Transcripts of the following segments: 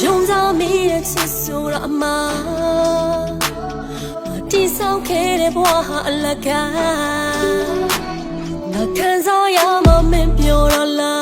ယုံကြမိတဲ့ချစ်ဆိုရမမတိဆောက်ခဲ့တဲ့ဘဝဟာအလကားငါခံစားရမှမင်းပြောတော့လား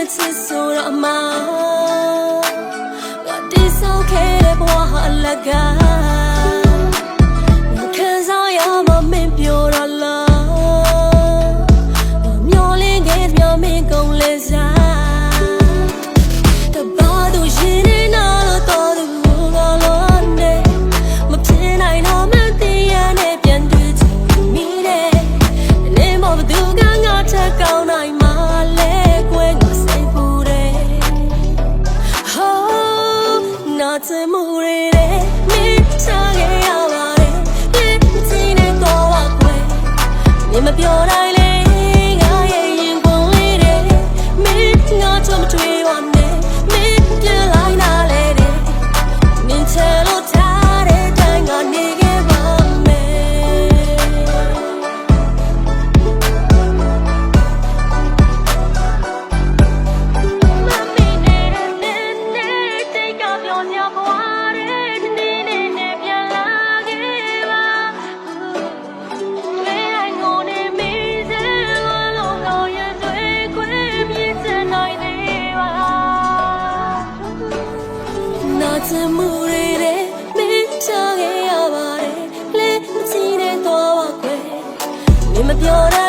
နဲ့ချစ်ဆိုတော့မှ What is okay ဘဝဟာလကား ရင်မပြောတိုင်းလေငါရဲ့ရင်ပုံလေးတွေမင်းငါချမတွေ့ စမှုတွေတဲ့မင်းချခဲ့ရပါတယ်လဲမချီနဲ့တော့ပါခွဲမင်းမပြော